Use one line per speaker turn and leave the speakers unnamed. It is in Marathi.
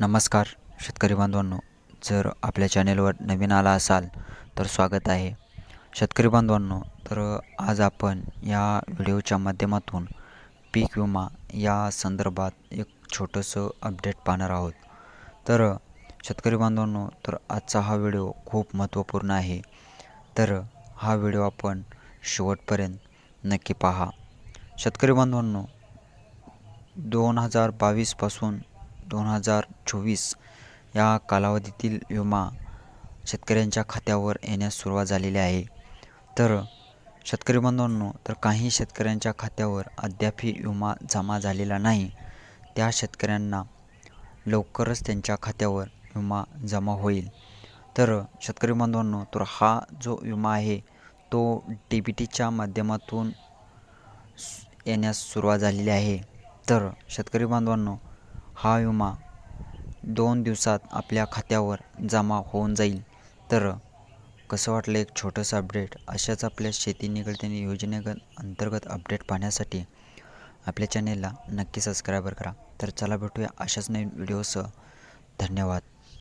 नमस्कार शेतकरी बांधवांनो. जर आपल्या चॅनेलवर नवीन आला असाल तर स्वागत आहे. शेतकरी बांधवांनो तर आज आपण या व्हिडिओच्या माध्यमातून पीक विमा या संदर्भात एक छोटंसं अपडेट पाहणार आहोत. तर शेतकरी बांधवांनो तर आजचा हा व्हिडिओ खूप महत्त्वपूर्ण आहे. तर हा व्हिडिओ आपण शेवटपर्यंत नक्की पहा. शेतकरी बांधवांनो दोन हजार बावीसपासून दोन हजार चोवीस या कालावधीतील विमा शेतकऱ्यांच्या खात्यावर येण्यास सुरुवात झालेली आहे. तर शेतकरी बांधवांनो तर काही शेतकऱ्यांच्या खात्यावर अद्यापही विमा जमा झालेला नाही. त्या शेतकऱ्यांना लवकरच त्यांच्या खात्यावर विमा जमा होईल. तर शेतकरी बांधवांनो तर हा जो विमा आहे तो डी बी टीच्या माध्यमातून येण्यास सुरुवात झालेली आहे. तर शेतकरी बांधवांनो हा विमा दोन दिवसात आपल्या खात्यावर जमा होऊन जाईल. तर कसं वाटलं एक छोटंसं अपडेट? अशाच आपल्या शेती निगडीत आणि योजनेगत अंतर्गत अपडेट पाहण्यासाठी आपल्या चॅनेलला नक्की सबस्क्रायबर करा. तर चला भेटूया अशाच नवीन व्हिडिओसह. धन्यवाद.